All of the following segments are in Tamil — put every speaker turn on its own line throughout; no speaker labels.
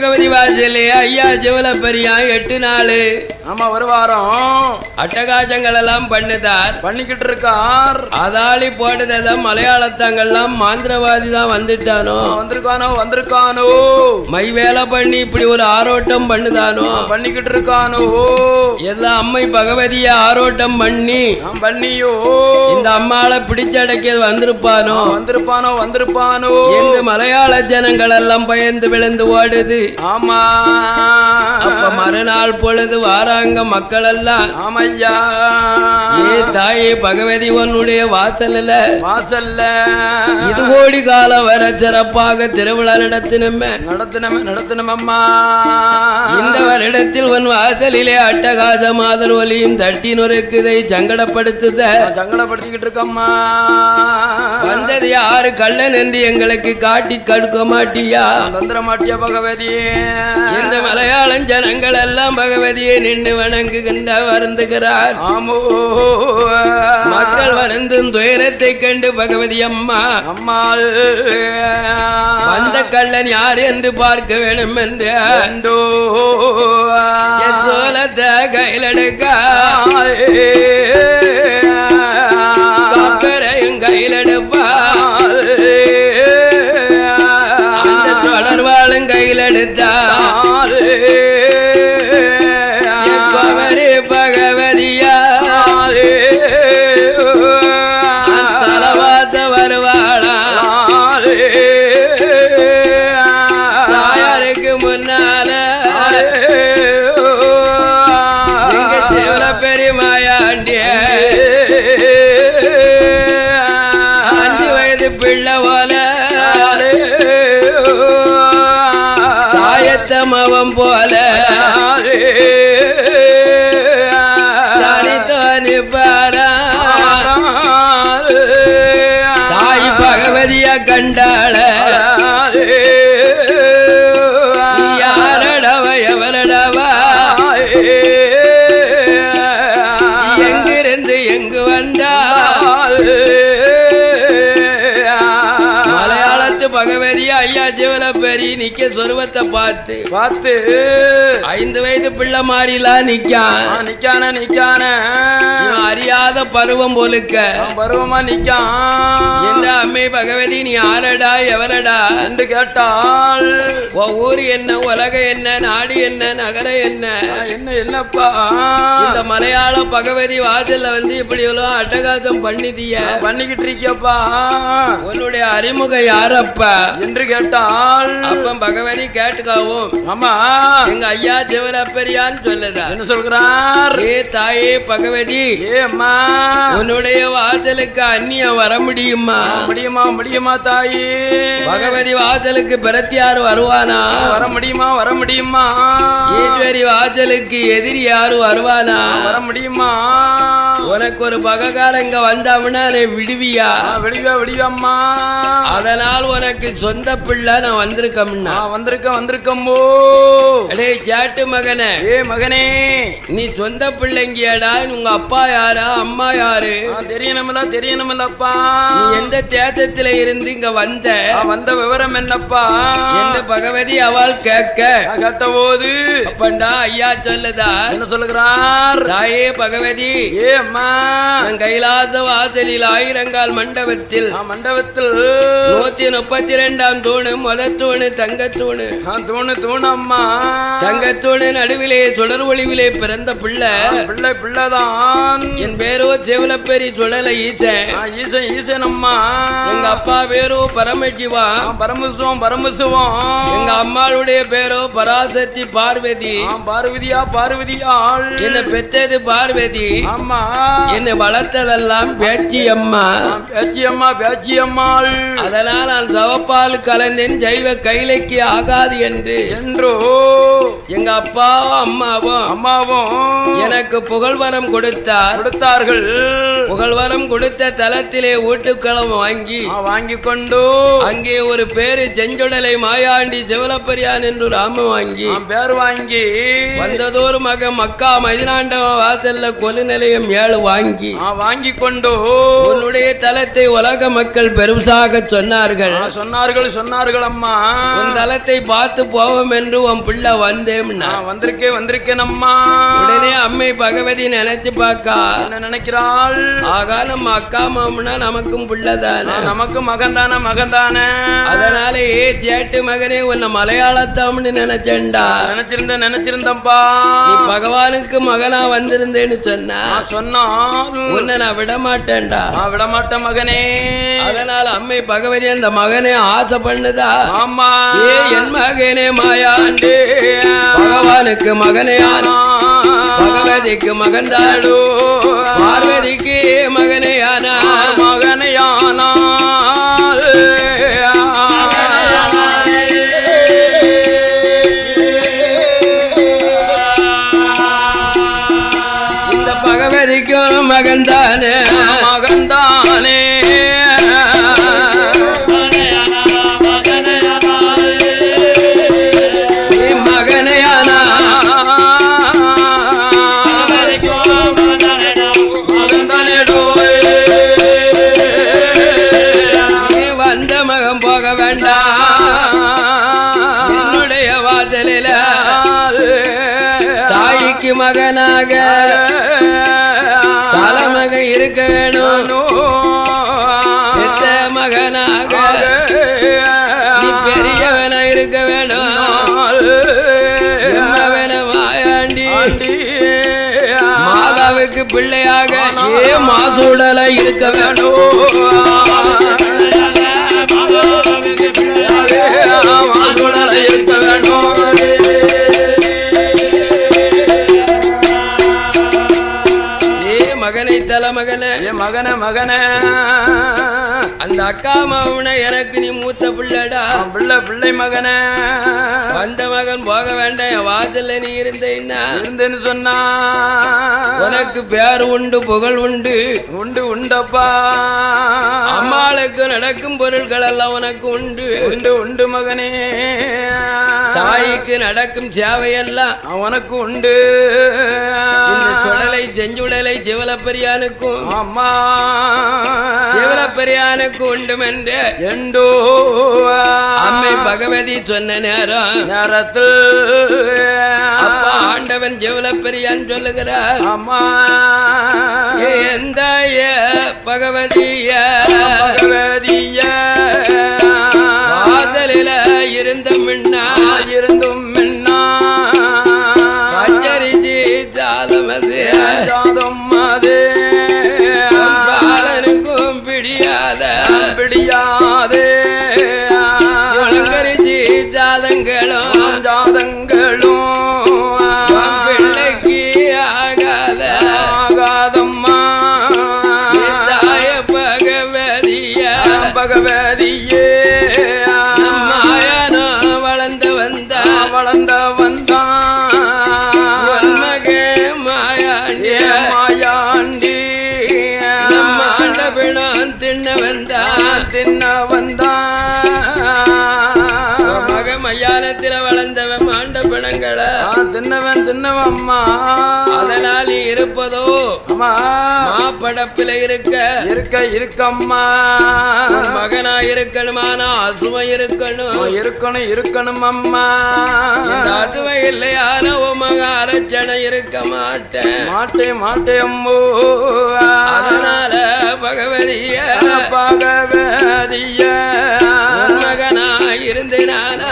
பகவதி வாசலே ஐயா ஜிவல பெரியா எட்டு நாள்.
ஆமா ஒரு வாரம்.
அட்டகாசங்கள் எல்லாம் பண்ணுதார்.
பண்ணிக்கிட்டு இருக்கார்
அதாளி போட்டதான் மலையாளத்தாங்கெல்லாம் மாந்திரவாதி தான் வந்துட்டானோ?
வந்திருக்கானோ வந்திருக்கானோ.
மை வேலை பண்ணி இப்படி ஒரு ஆரோட்டம் பண்ணுதானோ?
பண்ணிக்கிட்டு இருக்கானோ
எல்லாம் அம்மை பகவதிய ஆரோட்டம் பண்ணி
பண்ணியோ.
இந்த அம்மாளை பிடிச்சடக்கி வந்திருப்பானோ?
வந்திருப்பானோ வந்திருப்பானோ.
என்று மலையாள ஜனங்கள் எல்லாம் பயந்து விழுந்து ஓடுது.
ஆமா.
அப்ப மறுநாள் பொழுது வாராங்க மக்கள் எல்லாம்
ஆமையா.
ஏ தாயே பகவதி உன்னுடைய வாசல்ல.
வாசல்ல.
இது கோடி காலம் வர சிறப்பாக திருவிழா நடத்தினமே.
நடத்தினமே நடத்தினமம்மா.
இந்த வருடத்தில் உன் வாசலிலே அட்டகாத மாதர் ஒலியும் தட்டி நொறுக்குதை சங்கடப்படுத்துத.
சங்கடப்படுத்திக்கிட்டு இருக்கம்மா.
வந்தது யாரு? கள்ளன் என்று எங்களுக்கு காட்டி கடுக்க மாட்டியா?
தந்திர மாட்டிய பகவதி?
இந்த மலையாளம் ஜனங்கள் எல்லாம் பகவதியை நின்று வணங்குகின்ற வருந்துகிறார்.
ஆமோ.
மக்கள் வருந்தும் துயரத்தை கண்டு பகவதி அம்மா.
அம்மாள்.
வந்த கள்ளன் யார் என்று பார்க்க வேண்டும். என்று சோலத்தை கையிலெடுக்க தாயத்தமவன் போல. தனித்தோனி பாரா. தாய் பகவதிய கண்டாள. யாரடவ எவரடவா எங்கிருந்து எங்கு வந்தா மலையாளத்து பகவதி ஐயா ஜீவல பெரிய நிக்க சொருவத்தை பார்த்து.
பார்த்து.
ஐந்து வயது பிள்ளை மாதிரிலாம் நிக்கான்
நிக்கான. நிக்கான
அறியாத பருவம் போலுக்க.
பருவமா நிக்கான்.
என்ற அம்மை பகவதி நீ ஆரடா எவரடா?
என்று கேட்டாள்.
உன் ஊர் என்ன உலகம் என்ன நாடு என்ன நகரம் என்ன?
என்ன என்னப்பா?
இந்த மலையாள பகவதி வாசல்ல வந்து இப்படி எவ்வளவு அட்டகாசம் பண்ணிதிய
பண்ணிக்கிட்டு இருக்கியப்பா.
உன்னுடைய அறிமுகம் யாரப்பா?
என்று கேட்டாள்.
அப்ப பகவதி கேட்டுக்காவும்
ஆமா
எங்க ஐயா சிவலப்பெரியான்னு சொல்லுதா.
என்ன சொல்கிறார்?
ஏ தாயே பகவதி
ஏ அம்மா.
உன்னுடைய வாசலுக்கு அந்நியம் வர முடியுமா?
முடியுமா முடியுமா தாயி?
பகவதி வாசலுக்கு பிரத்தியார் வருவானா?
வர முடியுமா வர முடியுமா?
ஈஸ்வரி வாசலுக்கு எதிரி யாரு வருவானா
வர முடியுமா?
உனக்கு ஒரு பககாரம் இங்க வந்தாமுன்னா விடுவியா?
ஆ, விடிவா விடிவாம்மா
அதனால் உனக்கு சொந்த பிள்ளை நான் வந்திருக்கம்னா
வந்திருக்க வந்திருக்கம்போ
அடே சேட்டு மகனே.
ஏ மகனே.
நீ சொந்த பிள்ளைங்கியாடா உங்க அப்பா யாரா அம்மா யாரு?
தெரியணுமில்லப்பா
நீ எந்த தேசத்துல இருந்து இங்க வந்த?
வந்த விவரம் என்னப்பா?
என்று பகவதி அவள் கேட்க?
நான் கேட்டபோது.
அப்பண்டா ஐயா சொல்லுதா?
என்ன சொல்லுகிறார்?
தாயே பகவதி.
ஏ அம்மா.
கைலாச வாசலில் ஆயிரங்கால் மண்டபத்தில்
மண்டபத்தில்.
நூத்தி முப்பத்தி ரெண்டாம் தூணு முத தூணு தங்கத்தூணு.
ஆ, தூணு தூணம்மா.
தங்கத்தூணு நடுவிலே சுடர் ஒளிவிலே பிறந்த பிள்ளை.
பிள்ளை பிள்ளைதான்.
என் பேரோ செவலப்பேரி சுடல ஈசன்
ஈசன் ஈசன் அம்மா
எங்க அப்பா பேரோ பரமசிவா
ஆ, பரமசிவம் பரமசிவம்.
எங்க அம்மாளுடைய பேரோ பராசக்தி பார்வதி.
பார்வதியா பார்வதியாள்.
என்ன பெத்தது பார்வதி.
ஆமா.
என்னை வளர்த்ததெல்லாம் பேச்சி அம்மா
பேச்சி அம்மா பேச்சி அம்மாள்
அதனால் நான் சவப்பால் கலந்தேன் ஜைவ கைலைக்கு ஆகாது என்று.
என்றோ.
எங்க அப்பாவும் அம்மாவும்
அம்மாவும்
எனக்கு புகழ்வரம் கொடுத்தார்.
கொடுத்தார்கள்.
புகழ்வரம் கொடுத்த தலத்திலே ஊட்டுக்களம் வாங்கி.
வாங்கி கொண்டு.
அங்கே ஒரு பேரு செஞ்சுடலை மாயாண்டி சிவலப்பரியான் என்று ராம வாங்கி.
பேர் வாங்கி.
வந்ததோர் மக மக்கா மதினாண்டவ வாசல்ல கொலு நிலையம் ஏழு வாங்கி
வாங்கி கொண்டு
உன்னுடைய தலத்தை உலக மக்கள் பெருசாக சொன்னார்கள்.
சொன்னார்கள் சொன்னார்கள் அம்மா.
உன் தல ஸ்தலத்தை பார்த்து போவோம் என்று உன் பிள்ளை வந்தேம்னா.
நான் வந்திருக்கேன் வந்திருக்கேன் அம்மா.
உடனே அம்மை பகவதி நினைச்சு பார்க்கா.
என்ன நினைக்கிறாள்?
ஆகா நம்ம அக்கா மாமனா நமக்கும் பிள்ளைதானே
நான் நமக்கு மகன் தானே மகன் தானே.
அதனால ஏ சேட்டு மகனே உன்னை மலையாளத்தாம்னு நினைச்சேன்டா.
நினைச்சிருந்தேன் நினைச்சிருந்தப்பா
நீ பகவானுக்கு மகனா வந்திருந்தேன்னு சொன்னா.
நான் சொன்னால்
உன்னை நான் விட மாட்டேன்டா
நான் விட மாட்டேன் மகனே.
அதனால அம்மை பகவதி அந்த மகனே ஆசை பண்ணுதா?
ஆமா.
ஏ என் மகனே மாயாண்டு. பகவானுக்கு மகனேயான பகவதிக்கு மகன்தாடு பார்வதிக்கு மகனேயானா
மகனையானால்
பிள்ளையாக ஏ மாசூடல இருக்க வேணும்
இருக்க வேண்டும்
ஏ மகனை தலைமகனை
என் மகன மகன.
அந்த அக்கா மாவன எனக்கு நீ மூத்த பிள்ளைடா.
பிள்ளை பிள்ளை மகன.
வந்த மகன் போக வாசல்ல நீ இருந்தேன்னா
இருந்தேன்னு சொன்னா.
உனக்கு பேர் உண்டு புகழ் உண்டு.
உண்டு உண்டப்பா.
அம்மாளுக்கு நடக்கும் பொருட்கள் எல்லாம் உனக்கு உண்டு.
உண்டு உண்டு மகனே.
தாய்க்கு நடக்கும் சேவையெல்லாம்
உனக்கு உண்டு.
இந்த சுடலை செஞ்சுடலை சிவலப்பெரியானுக்கும்.
அம்மா
சிவலப்பெரியானுக்கு உண்டும் என்று அம்மை பகவதி சொன்ன நேரம்.
நேரத்தில்
அப்பா ஆண்டவன் சிவலப்பெரியான் சொல்லுகிறார்.
அம்மா.
எந்த பகவதிய?
பகவதிய.
வாசலில இருந்த முன்னா.
தின்னவம்மா
அதனால் இருப்பதோ
அம்மா.
மாப்படப்பில இருக்க
இருக்க இருக்கம்மா.
மகனா இருக்கணுமானா அசுவை இருக்கணும்.
இருக்கணும் இருக்கணும் அம்மா
அசுவை இல்லையான உன் மக அரச்சனை இருக்க மாட்டேன்.
மாட்டே மாட்டே அம்மோ.
அதனால பகவதிய
பகவதிய.
மகனா இருந்து நானா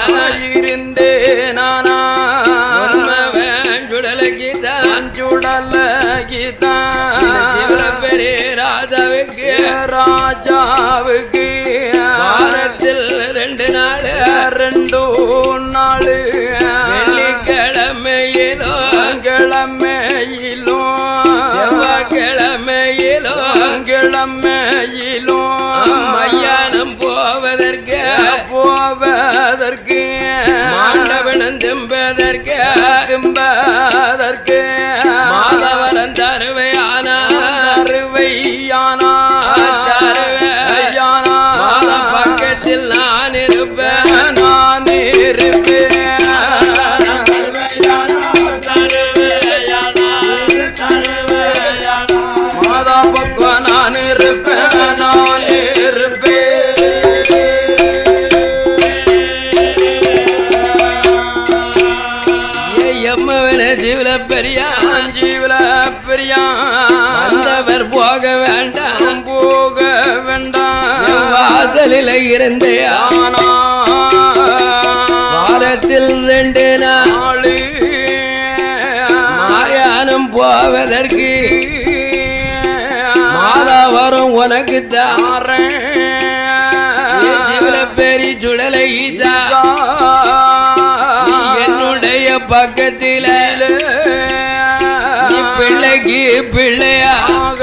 இருந்தே
ராஜாவுக்கு வாரத்தில் ரெண்டு நாள்
ரெண்டு நாளு.
வெள்ளிக்கிழமையிலும்
கிழமையிலும்
செவ்வாய்க்கிழமையிலும்
கிழமையிலும் பெரியா.
ஜீவல பெரியா.
வந்தவர் போக வேண்டாம்.
போக வேண்டாம்.
வாசலில் இருந்தையா
ஆனா
வாரத்தில் ரெண்டு நாள். மாயானம் போவதற்கு. மாதா வரும் உனக்கு ஜீவல பெரி சுடலை என்னுடைய பக்கத்தில. பிள்ளைக்கு பிள்ளையாக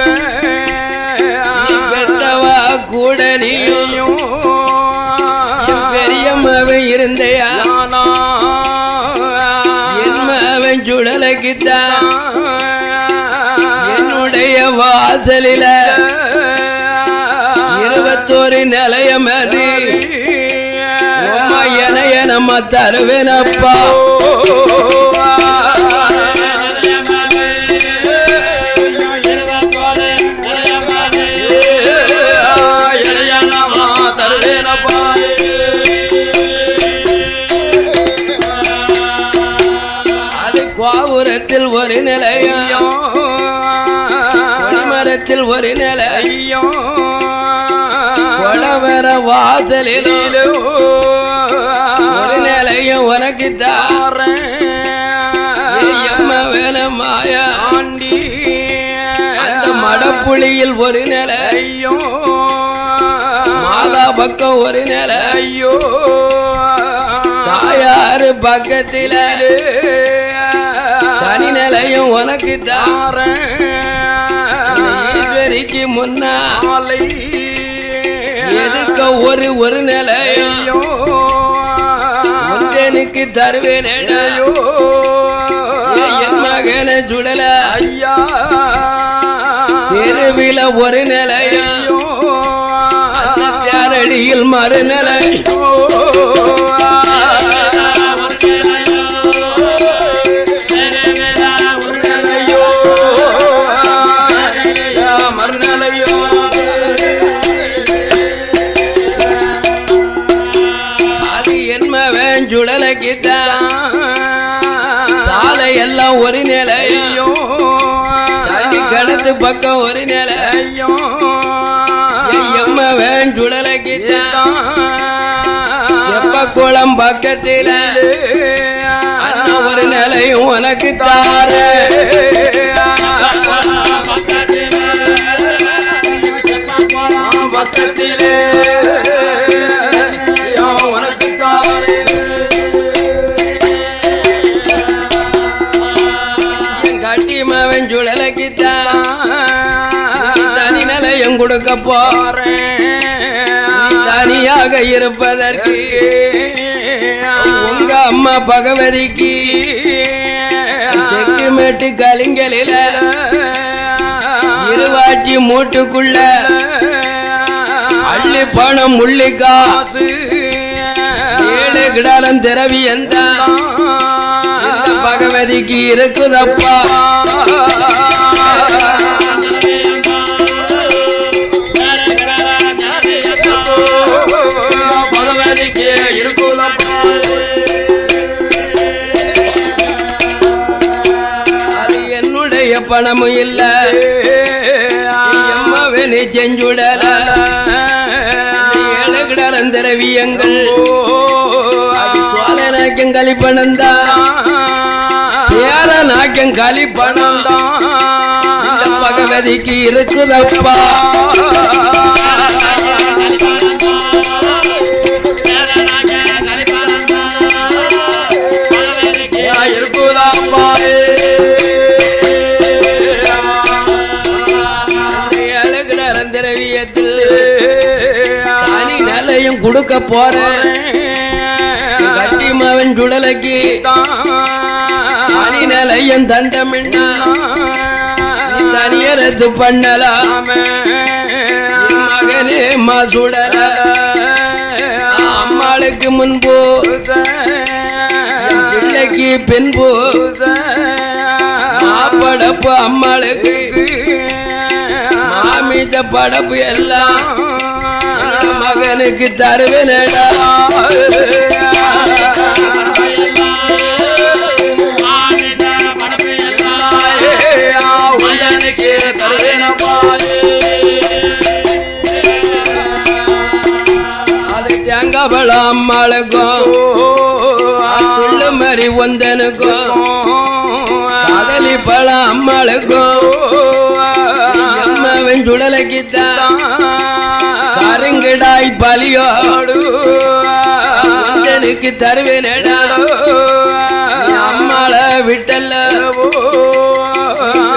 பெத்தவா கூட நீயும் பெரியம்மாவை இருந்தையா என்மாவன் சுடலைக்கு என்னுடைய வாசலில இருபத்தோரு நிலையம் அது என எனைய நம்ம தருவேனப்பா ஒரு நிலை கொடவர வாசலில் ஒரு நிலையம் உனக்கு தான் எம்ம வேணமாயா. அந்த மடப்புளியில் ஒரு நிலை.
ஐயோ.
மாதா பக்கம் ஒரு நிலை.
ஐயோ.
தாயாரு பக்கத்தில. தனி நிலையம் உனக்கு தான் ஈஸ்வரிக்கு முன்னா எதுக்க ஒரு ஒரு நிலையம் முந்தனுக்கு தருவேனேடா என் மகன சுடல? தெருவில ஒரு நிலையம் அந்த தேரடியில் தண்ணி பக்கம் ஒரு நிலை. எம்மவன் சுடலைக்கு தான் எப்ப குளம் பக்கத்தில ஒரு நிலையும் உனக்கு தாரு.
பக்கத்திலே.
நேரம் கொடுக்க போறேன். தனியாக இருப்பதற்கு உங்க அம்மா பகவதிக்கு தெற்கு மேட்டு கலிங்கலில இருவாட்சி மூட்டுக்குள்ள அள்ளி பணம் முள்ளிக்கா ஏழு கிடாரம் திரவி எந்த பகவதிக்கு இருக்குதப்பா? பணமும் இல்ல. எம்மாவே நீ செஞ்சுடல. ஏழு சோழ நாக்கியம் கலிப்பணம் தான் சேர நாக்கியம் கலிப்பணம் தான் பகவதிக்கு இருக்குதப்பா. கொடுக்க போறேன். கட்டி மவன் சுடலைக்கு அணிநலையும் நிலையம் தந்தமின்னா தனியரத்து பண்ணலாம். மகனே மா சுடல. அம்மாளுக்கு முன்பு பிள்ளைக்கு பின்பு மாப்படப்பு அம்மாளுக்கு மாமித படப்பு எல்லாம் மகனுக்கு தருவினடா.
அது தேங்கபள அம்மாளுக்கும் பிள்ளுமறி ஒந்தனுக்கும். காதலி பழ அம்மாளுக்கும் அம்மாவின் சுடலைக்குத்தான் கருங்கிடாய் பலியோடு. ஒந்தனுக்கு தருவேனடா அம்மாள விட்டல்ல.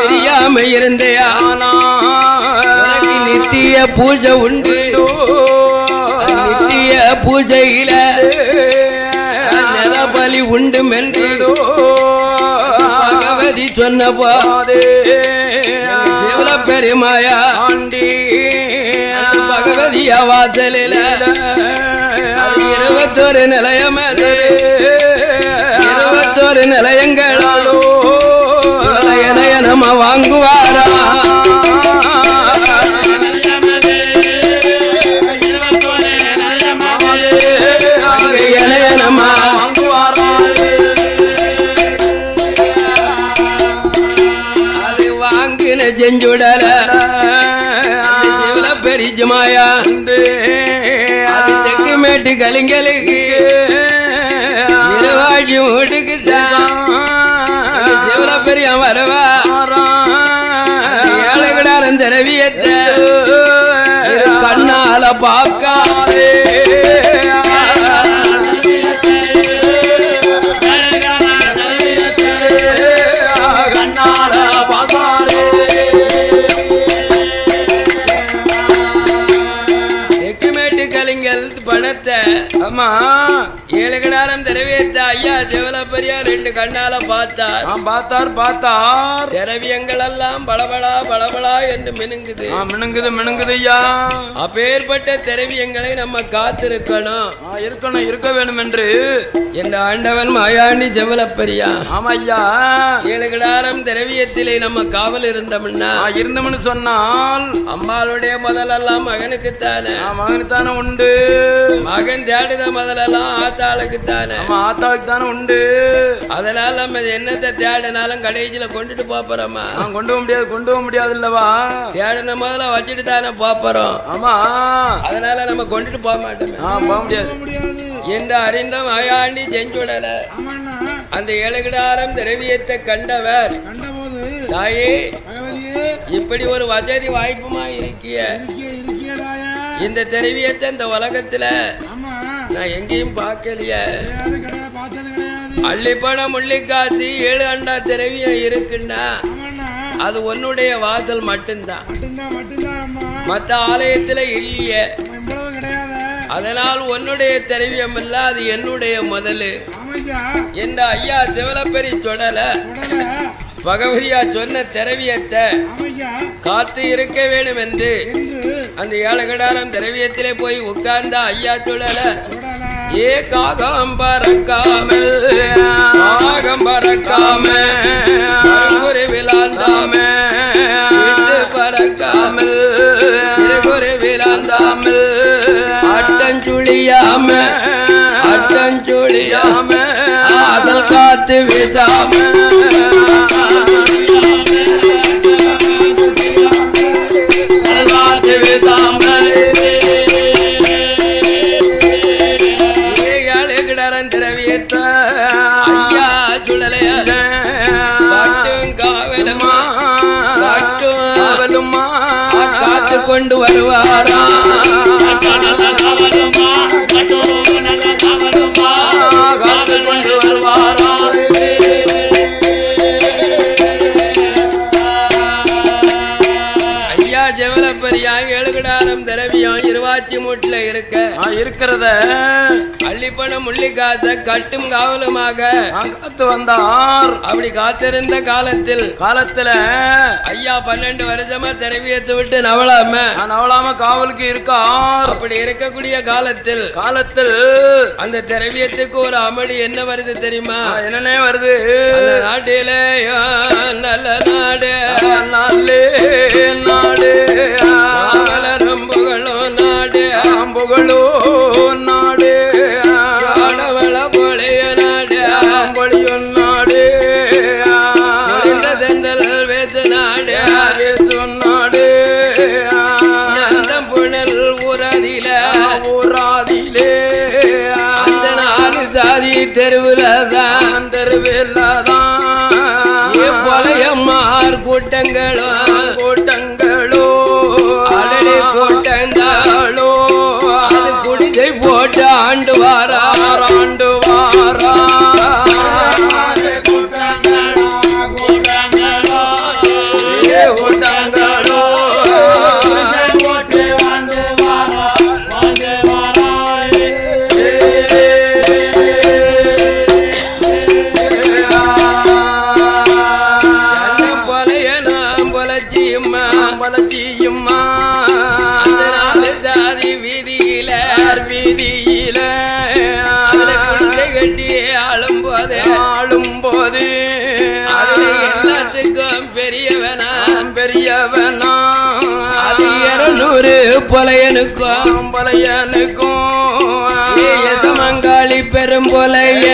தெரியாம இருந்தேயானா நித்திய பூஜை உண்டு. நித்திய பூஜையில பலி உண்டு என்று பகவதி சொன்ன போதே பெருமாயா. ஆண்டி. பகவதிய வாசலில இருபத்தொரு நிலையம் அது. இருபத்தொரு நிலையங்களோ நிலைய நம்ம வாங்குவாரா? ಗಳಿಂಗೆಲ್ಲ பெரியா ரெண்டு கண்ணால பார்த்தார்.
பார்த்தார் பார்த்தார்.
திரவியங்கள் எல்லாம் பளபளா பளபளா என்று மினுங்குது.
ஆ, மினுங்குது மினுங்குது ஐயா.
அப்பேற்பட்ட திரவியங்களை நம்ம காத்திருக்கணும்.
இருக்கணும் இருக்க வேணும் என்று
என்ற ஆண்டவன் மாயாண்டி ஜெவலப்பரியா.
ஆமா ஐயா.
ஏழு கிடாரம் திரவியத்திலே நம்ம காவல் இருந்தோம்னா
ஆ, இருந்தோம்னு சொன்னால்
அம்மாளுடைய முதலெல்லாம் மகனுக்குத்தானே?
ஆ, மகனுக்கு தானே உண்டு.
மகன் தேடுத முதலெல்லாம் ஆத்தாளுக்குத்தானே?
ஆமா ஆத்தாவுக்கு தானே உண்டு.
அதனால நம்ம என்னத்தை தேடினாலும் கடைசியில கொண்டுட்டு போறோமா?
கொண்டு போக முடியாது கொண்டு போக முடியாது இல்லவா
தேடின முதல்ல வச்சுட்டு தானே போறோம்.
ஆமா.
அதனால நம்ம கொண்டுட்டு போக மாட்டோமே.
ஆ போக முடியாது.
என்று அறிந்த மாயாண்டி செஞ்சுடல. அந்த ஏழுகிடாரம் திரவியத்தை கண்டவர். தாயே இப்படி ஒரு வசதி வாய்ப்புமா இருக்கிய? இந்த திரவியத்தை இந்த உலகத்துல நான் எங்கேயும் பார்க்கலையே. அள்ளிப்பணம் முள்ளிக்காசி ஏழு அண்டா திரவியம் இருக்குன்னா அது உன்னுடைய வாசல் மட்டும்தான். மத்த ஆலயத்துல இல்லையே. அதனால் உன்னுடைய திரவியம் இல்ல அது என்னுடைய முதலு. என்ற ஐயா சிவலப்பெரி தொடல. பகவதியா சொன்ன திரவியத்தை காத்து இருக்க வேண்டும் என்று. அந்த ஏழகடாரம் திரவியத்திலே போய் உட்கார்ந்த ஐயா சுடல ஏ காகம் பறக்காமல் காகம் பறக்காம கருங்குரு விளாந்தாமல் விட்டு பறக்காமல் சிறுகுரு விளாந்தாமல் அட்டஞ்சுழியாம அட்டஞ்சுழியாம ஆதல் காத்து விதாம
இருக்கிறத
அள்ளிப்பணம் முள்ளிக்காச கட்டும் காவலுமாக
காத்து வந்தார்.
அப்படி காத்திருந்த காலத்தில்
காலத்துல
ஐயா பன்னெண்டு வருஷமா திரவியத்தை விட்டு நவளாம
நான் அவளாம காவலுக்கு இருக்கார்.
அப்படி இருக்கக்கூடிய காலத்தில்
காலத்தில்
அந்த திரவியத்துக்கு ஒரு அமளி என்ன வருது தெரியுமா?
என்னன்னே வருது.
நாட்டிலே நல்ல நாடு.
நாளே நாடு.
புகழும் நாடு.
புகழோ பலையனுக்கும் ஏ எசமங்காளி பெரும் பொலைய